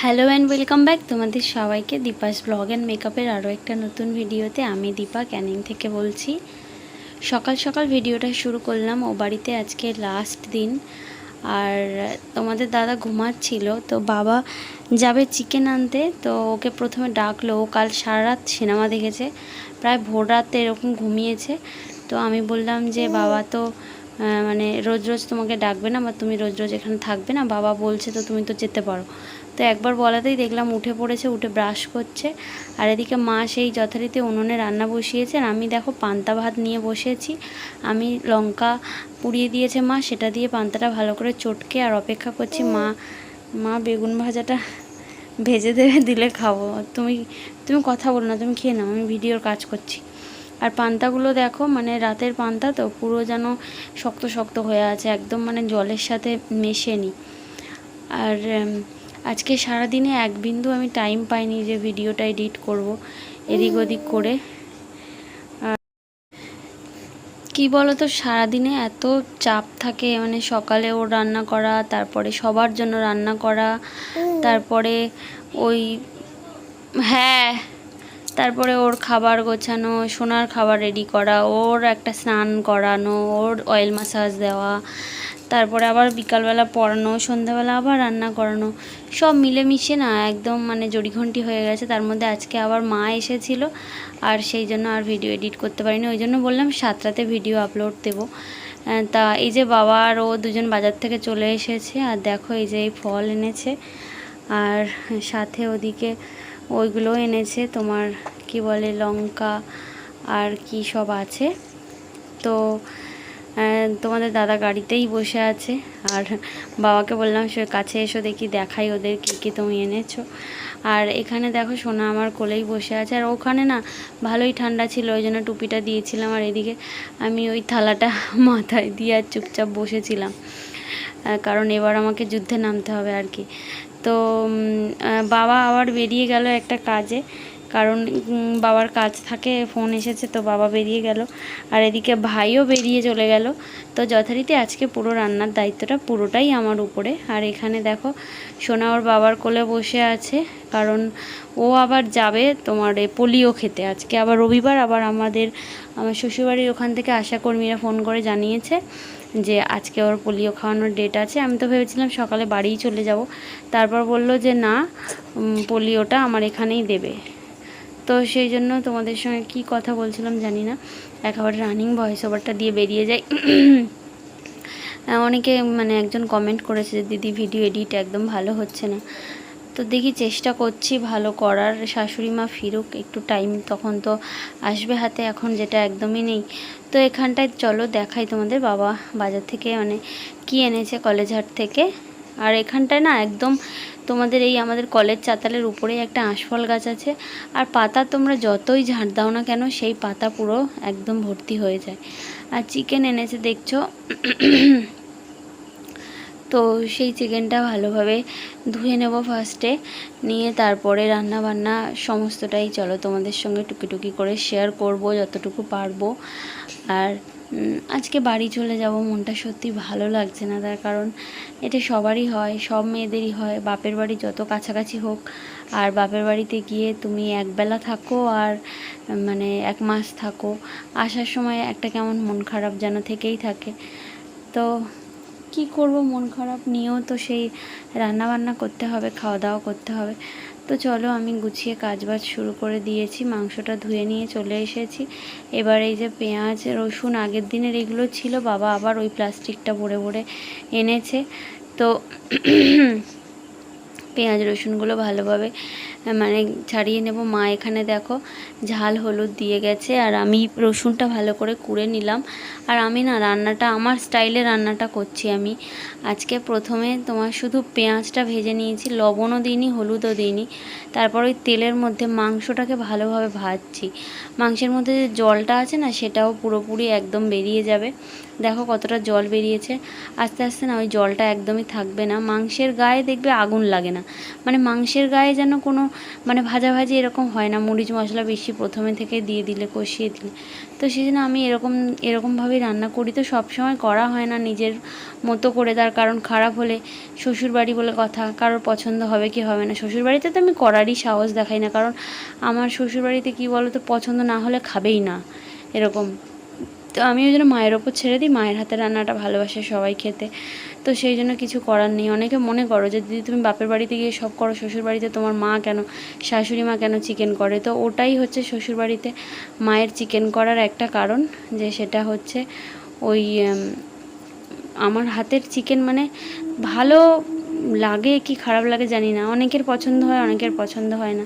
Hello and welcome back তোমাদের সবাইকে Deepa's blog and মেকআপের আরও একটা নতুন ভিডিওতে আমি দীপা ক্যানিং থেকে বলছি। সকাল সকাল ভিডিওটা শুরু করলাম ও বাড়িতে আজকে লাস্ট দিন। আর তোমাদের দাদা ঘুমাচ্ছিল তো বাবা যাবে চিকেন আনতে তো ওকে প্রথমে ডাকলো। ও কাল সারা রাত সিনেমা দেখেছে প্রায় ভোর রাতে এরকম ঘুমিয়েছে। তো আমি বললাম যে বাবা তো মানে রোজ রোজ তোমাকে ডাকবে না বা তুমি রোজ রোজ এখানে থাকবে না। বাবা বলছে তো তুমি তো যেতে পারো। তো একবার বলাতেই দেখলাম উঠে পড়েছে, উঠে ব্রাশ করছে। আর এদিকে মা সেই যথারীতি উনুনে রান্না বসিয়েছে আর আমি দেখো পান্তা ভাত নিয়ে বসেছি। আমি লঙ্কা পুড়িয়ে দিয়েছে মা, সেটা দিয়ে পান্তাটা ভালো করে চটকে আর অপেক্ষা করছি, মা মা বেগুন ভাজাটা ভেজে দেবে, দিলে খাব। তুমি তুমি কথা বলো না, তুমি খেয়ে নাও, আমি ভিডিওর কাজ করছি। আর পান্তাগুলো দেখো মানে রাতের পান্তা তো পুরো যেন শক্ত শক্ত হয়ে আছে, একদম মানে জলের সাথে মেশেনি। আর আজকে সারাদিনে এক বিন্দু আমি টাইম পাইনি যে ভিডিওটা এডিট করব এদিক ওদিক করে। কি বলো তো সারাদিনে এত চাপ থাকে মানে সকালে ওর রান্না করা তারপরে সবার জন্য রান্না করা তারপরে ওই হ্যাঁ তারপরে ওর খাবার গোছানো সোনার খাবার রেডি করা ওর একটা স্নান করানো ওর অয়েল মাসাজ দেওয়া তারপরে আবার বিকালবেলা পড়ানো, সন্ধ্যাবেলা আবার রান্না করানো, সব মিলেমিশে না একদম মানে জড়িঘন্টি হয়ে গেছে। তার মধ্যে আজকে আবার মা এসেছিল আর সেই জন্য আর ভিডিও এডিট করতে পারিনি। ওই জন্য বললাম সাতটাতে ভিডিও আপলোড দেবো। তা এই যে বাবা আর ও দুজন বাজার থেকে চলে এসেছে আর দেখো এই যে এই ফল এনেছে। আর সাথে ওদিকে ওইগুলো এনেছে তোমার কি বলে লঙ্কা আর কি সব আছে। তো তোমাদের দাদা গাড়িতেই বসে আছে। আর বাবাকে বললাম, সে কাছে এসো দেখি, দেখাই ওদের কী কী তুমি এনেছো। আর এখানে দেখো, সোনা আমার কোলেই বসে আছে। আর ওখানে না, ভালোই ঠান্ডা ছিল, ওই জন্য টুপিটা দিয়েছিলাম। আর এদিকে আমি ওই থালাটা মাথায় দিয়ে আর চুপচাপ বসেছিলাম। কারণ এবার আমাকে যুদ্ধে নামতে হবে আর কি। তো বাবা আবার বেরিয়ে গেল একটা কাজে। কারণ বাবার কাজ থাকে, ফোন এসেছে তো বাবা বেরিয়ে গেল। আর এদিকে ভাইও বেরিয়ে চলে গেল। তো যথারীতি আজকে পুরো রান্নার দায়িত্বটা পুরোটাই আমার উপরে। আর এখানে দেখো, সোনা ওর বাবার কোলে বসে আছে। কারণ ও আবার যাবে তোমার পোলিও খেতে। আজকে আবার রবিবার, আবার আমাদের, আমার শ্বশুরবাড়ির ওখান থেকে আশাকর্মীরা ফোন করে জানিয়েছে যে আজকে ওর পোলিও খাওয়ানোর ডেট আছে। আমি তো ভেবেছিলাম সকালে বাড়িই চলে যাব। তারপর বলল যে না পোলিওটা আমার এখানেই দেবে। তো সেই জন্য তোমাদের সঙ্গে কি কথা বলছিলাম জানি না। একেবারে রানিং ভয়েস ওভারটা দিয়ে বেরিয়ে যাই। অনেকে মানে একজন কমেন্ট করেছে যে, দিদি ভিডিও এডিট একদম ভালো হচ্ছে না। তো দেখি চেষ্টা করছি ভালো করার। শাশুড়ি মা ফিরুক, একটু টাইম তখন তো আসবে হাতে, এখন যেটা একদমই নেই। তো এখানটায় চলো দেখাই তোমাদের বাবা বাজার থেকে মানে কি এনেছে কলেজ হাট থেকে। আর এখানটায় না একদম তোমাদের এই আমাদের কলেজ চাতালের উপরেই একটা আঁশফল গাছ আছে। আর পাতা তোমরা যতই ঝাঁট দাও না কেন, সেই পাতা পুরো একদম ভর্তি হয়ে যায়। আর চিকেন এনেছে, দেখছ? তো সেই চিকেনটা ভালোভাবে ধুয়ে নেব ফার্স্টে নিয়ে তারপরে রান্না বান্না সমস্তটাই চলো তোমাদের সঙ্গে টুকি টুকি করে শেয়ার করব যতটুকু পারব। আর আজকে বাড়ি চলে যাব, মনটা সত্যি ভালো লাগছে না তার কারণ এটা সবারই হয়, সব মেয়েদেরই হয়, বাপের বাড়ি যত কাছাকাছি হোক। আর বাপের বাড়িতে গিয়ে তুমি একবেলা থাকো আর মানে এক মাস থাকো। আসার সময় একটা কেমন মন খারাপ যেন থেকেই থাকে। তো কি করব মন খারাপ নিয়েও তো সেই রান্না বান্না করতে হবে, খাওয়া দাওয়া করতে হবে। তো চলো আমি গুছিয়ে কাজবাজ শুরু করে দিয়েছি, মাংসটা ধুয়ে নিয়ে চলে এসেছি। এবার এই যে পেঁয়াজ, রসুন আগের দিনের এগুলো ছিল, বাবা আবার ওই প্লাস্টিকটা ভরে ভরে এনেছে। তো পেঁয়াজ রসুনগুলো ভালোভাবে মানে ছাড়িয়ে নেব। মা এখানে দেখো ঝাল হলুদ দিয়ে গেছে আর আমি রসুনটা ভালো করে কুড়ে নিলাম। আর আমি না রান্নাটা, আমার স্টাইলে রান্নাটা করছি আমি। আজকে প্রথমে তোমার শুধু পেঁয়াজটা ভেজে নিয়েছি, লবণও দিইনি, হলুদও দিইনি। তারপর ওই তেলের মধ্যে মাংসটাকে ভালোভাবে ভাজছি। মাংসের মধ্যে যে জলটা আছে না, সেটাও পুরোপুরি একদম বেরিয়ে যাবে। দেখো কতটা জল বেরিয়েছে। আস্তে আস্তে না ওই জলটা একদমই থাকবে না। মাংসের গায়ে দেখবে আগুন লাগে না। মানে মাংসের গায়ে যেন কোনো মানে ভাজাভাজি এরকম হয় না। মরিচ মশলা বেশি প্রথমে থেকে দিয়ে দিলে, কষিয়ে দিলে। তো সেই জন্য আমি এরকম, এরকমভাবেই রান্না করি। তো সব সময় করা হয় না নিজের মতো করে। তার কারণ খারাপ হলে শ্বশুরবাড়ি বলে কথা, কারোর পছন্দ হবে কি হবে না। শ্বশুরবাড়িতে তো আমি করারই সাহস দেখাই না। কারণ আমার শ্বশুরবাড়িতে কী বলো তো পছন্দ না হলে খাবেই না। এরকম। তো আমি ওই জন্য মায়ের ওপর ছেড়ে দিই, মায়ের হাতে রান্নাটা ভালোবাসে সবাই খেতে। তো সেই জন্য কিছু করার নেই। অনেকে মনে করো যে, দিদি, তুমি বাপের বাড়িতে গিয়ে সব করো, শ্বশুর বাড়িতে তোমার মা কেন, শাশুড়ি মা কেন চিকেন করে? তো ওটাই হচ্ছে শ্বশুর বাড়িতে মায়ের চিকেন করার একটা কারণ, যে সেটা হচ্ছে ওই আমার হাতের চিকেন মানে ভালো লাগে কি খারাপ লাগে জানি না। অনেকের পছন্দ হয়, অনেকের পছন্দ হয় না।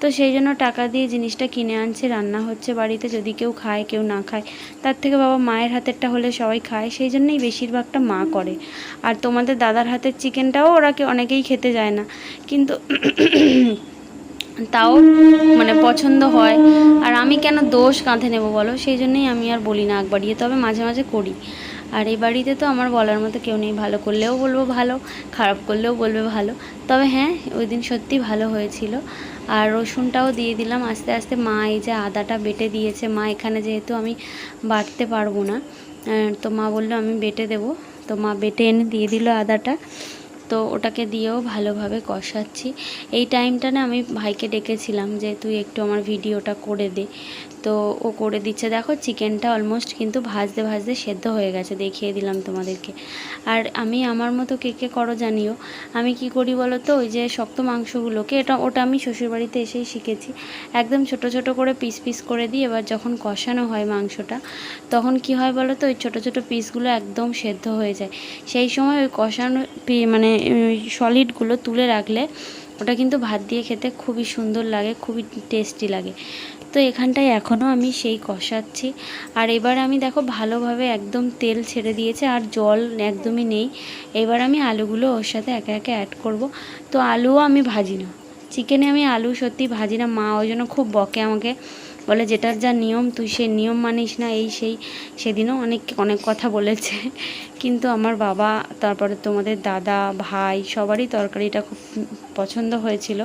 তো সেই জন্য টাকা দিয়ে জিনিসটা কিনে আনছে, রান্না হচ্ছে বাড়িতে, যদি কেউ খায়, কেউ না খায়। তার থেকে বাবা মায়ের হাতেরটা হলে সবাই খায়, সেই জন্যই বেশিরভাগটা মা করে। আর তোমাদের দাদার হাতের চিকেনটাও ওরা অনেকেই খেতে যায় না। কিন্তু তাও মানে পছন্দ হয়। আর আমি কেন দোষ কাঁধে নেব বলো? সেই জন্যই আমি আর বলি না আগ বাড়িয়ে তবে মাঝে মাঝে করি। আর এই বাড়িতে তো আমার বলার মতো কেউ নেই। ভালো করলেও বলব ভালো, খারাপ করলেও বলবে ভালো। তবে হ্যাঁ ওই দিন সত্যি ভালো হয়েছিল। আর রসুনটাও দিয়ে দিলাম। আস্তে আস্তে মা এই যে আদাটা বেটে দিয়েছে। মা এখানে যেহেতু আমি বাটতে পারব না তো মা বলল আমি বেটে দেব। তো মা বেটে এনে দিয়ে দিল আদাটা। তো ওটাকে দিয়েও ভালোভাবে কষাচ্ছি। এই টাইমটা না আমি ভাইকে ডেকেছিলাম যে তুই একটু আমার ভিডিওটা করে দে। তো ও করে দিচ্ছে। দেখো চিকেনটা অলমোস্ট কিন্তু ভাজতে ভাজতে সেদ্ধ হয়ে গেছে, দেখিয়ে দিলাম তোমাদেরকে। আর আমি আমার মতো কে কে করো জানিও। আমি কি করি বলো তো ওই যে শক্ত মাংসগুলোকে, এটা, ওটা আমি শ্বশুরবাড়িতে এসেই শিখেছি। একদম ছোট ছোট করে পিস পিস করে দিই এবার যখন কষানো হয় মাংসটা, তখন কি হয় বলো তো ওই ছোট, ছোটো পিসগুলো একদম সেদ্ধ হয়ে যায়। সেই সময় ওই কষানো মানে সলিডগুলো তুলে রাখলে, ওটা কিন্তু ভাত দিয়ে খেতে খুবই সুন্দর লাগে, খুবই টেস্টি লাগে। তো এখানটায় এখনও আমি সেই কষাচ্ছি। আর এবার আমি দেখো ভালোভাবে একদম তেল ছেড়ে দিয়েছে আর জল একদমই নেই। এবার আমি আলুগুলো ওর সাথে একে একে অ্যাড করব। তো আলুও আমি ভাজি না। চিকেনে আমি আলু সত্যি ভাজি না। মা ওই জন্য খুব বকে আমাকে। বলে, যেটার যা নিয়ম, তুই সে নিয়ম মানিস না, এই সেই। সেদিনও অনেক অনেক কথা বলেছে। কিন্তু আমার বাবা, তারপরে তোমাদের দাদা, ভাই সবারই তরকারিটা খুব পছন্দ হয়েছিল।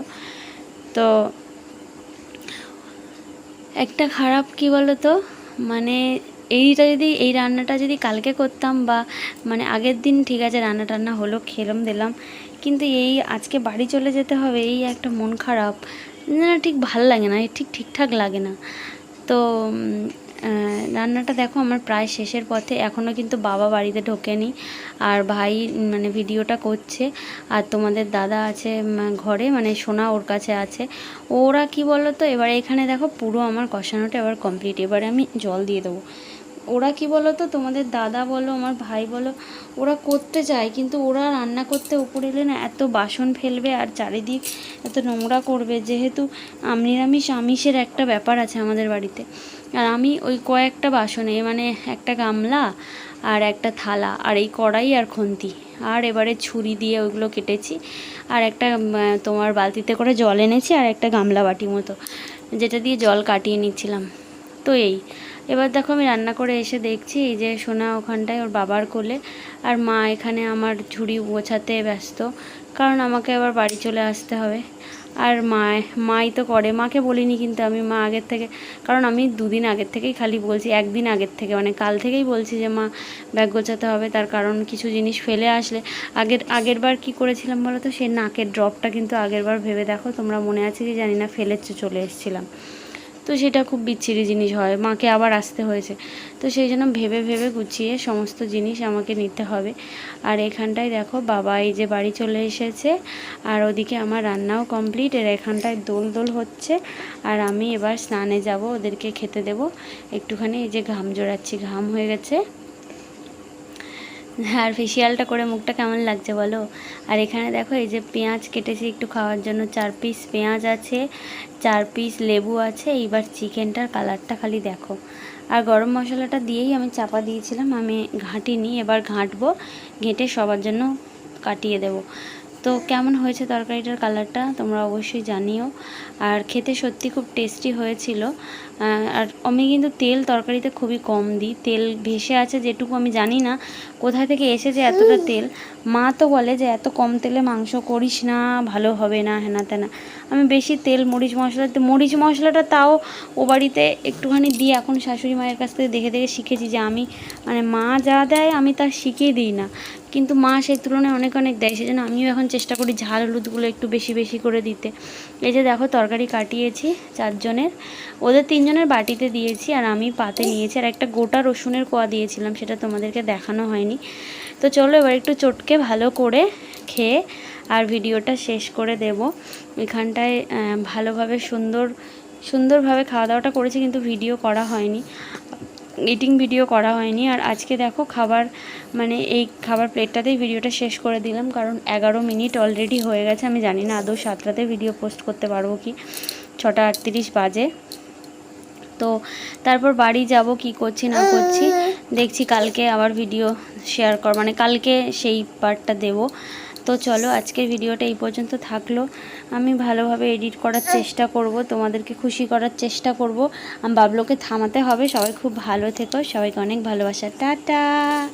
তো একটা খারাপ কি বলো তো মানে এইটা যদি, এই রান্নাটা যদি কালকে করতাম বা মানে আগের দিন ঠিক আছে রান্না টান্না হলো, খেলাম, দিলাম। কিন্তু এই আজকে বাড়ি চলে যেতে হবে, এই একটা মন খারাপ। না ঠিক ভালো লাগে না, ঠিক ঠিকঠাক লাগে না। তো রান্নাটা দেখো আমার প্রায় শেষের পথে। এখনও কিন্তু বাবা বাড়িতে ঢোকেনি। আর ভাই মানে ভিডিওটা করছে। আর তোমাদের দাদা আছে ঘরে মানে সোনা ওর কাছে আছে। ওরা কি বলো তো এবার এখানে দেখো পুরো আমার কষানোটা এবার কমপ্লিট এবারে আমি জল দিয়ে দেবো। ওরা কি বলো তো তোমাদের দাদা বলো, আমার ভাই বলো, ওরা করতে চায়, কিন্তু ওরা রান্না করতে উপরে এলে না এত বাসন ফেলবে আর চারিদিক এত নোংরা করবে। যেহেতু নিরামিষ, আমিষের একটা ব্যাপার আছে আমাদের বাড়িতে। আর আমি ওই কয়েকটা বাসনে মানে একটা গামলা আর একটা থালা আর এই কড়াই আর খুন্তি। আর এবারে ছুরি দিয়ে ওইগুলো কেটেছি। আর একটা তোমার বালতিতে করে জল এনেছি আর একটা গামলা বাটি মতো, যেটা দিয়ে জল কাটিয়ে নিচ্ছিলাম। তো এই, এবার দেখো আমি রান্না করে এসে দেখছি এই যে সোনা ওখানটায় ওর বাবার কোলে। আর মা এখানে আমার ঝুড়ি গোছাতে ব্যস্ত। কারণ আমাকে আবার বাড়ি চলে আসতে হবে। আর মা মাই তো করে। মাকে বলিনি কিন্তু আমি মা আগের থেকে, কারণ আমি দুদিন আগের থেকেই খালি বলছি, একদিন আগের থেকে। মানে কাল থেকেই বলছি যে, মা, ব্যাগ গোছাতে হবে। তার কারণ কিছু জিনিস ফেলে আসলে। আগের আগের বার কী করেছিলাম বলো তো? সেই নাকের ড্রপটা কিন্তু আগের বার ভেবে দেখো। তোমরা মনে আছে কি জানি না ফেলে চলে এসেছিলাম। তো সেটা খুব বিচ্ছিরি জিনিস হয়। মাকে আবার আসতে হয়েছে। তো সেই জন্য ভেবে ভেবে গুছিয়ে সমস্ত জিনিস আমাকে নিতে হবে। আর এখানটায় দেখো বাবা এই যে বাড়ি চলে এসেছে। আর ওদিকে আমার রান্নাও কমপ্লিট। এর এখানটায় দোল দোল হচ্ছে। আর আমি এবার স্নানে যাব, ওদেরকে খেতে দেব। একটুখানি এই যে ঘাম জোড়াচ্ছি, ঘাম হয়ে গেছে। আর ফেসিয়ালটা করে মুখটা কেমন লাগছে বলো? আর এখানে দেখো, এই যে পেঁয়াজ কেটেছি একটু খাওয়ার জন্য। চার পিস পেঁয়াজ আছে, চার পিস লেবু আছে, এইবার চিকেনটার কালারটা খালি দেখো। আর গরম মশলাটা দিয়েই আমি চাপা দিয়েছিলাম, আমি ঘাঁটিনি, এবার ঘাঁটবো, ঘেঁটে সবার জন্য কাটিয়ে দেবো। তো কেমন হয়েছে তরকারিটার কালারটা তোমরা অবশ্যই জানিও। আর খেতে সত্যি খুব টেস্টি হয়েছিল। আর আমি কিন্তু তেল তরকারিতে খুবই কম দিই। তেল ভেসে আছে যেটুকু আমি জানি না কোথা থেকে এসেছে এতটা তেল? মা তো বলে যে, এত কম তেলে মাংস করিস না, ভালো হবে না, হেনা তেনা। আমি বেশি তেল, মরিচ মশলা তো মরিচ মশলাটা তাও ও বাড়িতে একটুখানি দিই। এখন শাশুড়ি মায়ের কাছ থেকে দেখে দেখে শিখেছি যে আমি মানে মা যা দেয় আমি তা শিখিয়ে দিই না। কিন্তু মা সেই তুলনায় অনেক অনেক দেয়। সেজন্য আমিও এখন চেষ্টা করি ঝাল হলুদগুলো একটু বেশি বেশি করে দিতে। এই যে দেখো তরকারি কাটিয়েছি চারজনের। ওদের তিনজনের বাটিতে দিয়েছি আর আমি পাতে নিয়েছি। আর একটা গোটা রসুনের কোয়া দিয়েছিলাম, সেটা তোমাদেরকে দেখানো হয়নি। তো চলো এবার একটু চটকে ভালো করে খেয়ে আর ভিডিওটা শেষ করে দেব। এখানটায় ভালোভাবে সুন্দর সুন্দরভাবে খাওয়া দাওয়াটা করেছি কিন্তু ভিডিও করা হয়নি। ইটিং ভিডিও করা হয়নি। আর আজকে দেখো খাবার মানে এই খাবার প্লেটটাতেই ভিডিওটা শেষ করে দিলাম কারণ এগারো মিনিট অলরেডি হয়ে গেছে। আমি জানি না আদৌ সাতটাতে ভিডিও পোস্ট করতে পারব কি? ছটা আটত্রিশ বাজে। তো তারপর বাড়ি যাব কি করছি না করছি দেখছি কালকে আবার ভিডিও শেয়ার কর মানে কালকে সেই পার্টটা দেব। তো চলো, আজকের ভিডিওটা এই পর্যন্ত থাকল। আমি ভালোভাবে এডিট করার চেষ্টা করব, তোমাদেরকে খুশি করার চেষ্টা করব। আমি বাবলোকে থামাতে হবে, সবাই খুব ভালো থেকো, সবাইকে অনেক ভালোবাসা। টাটা!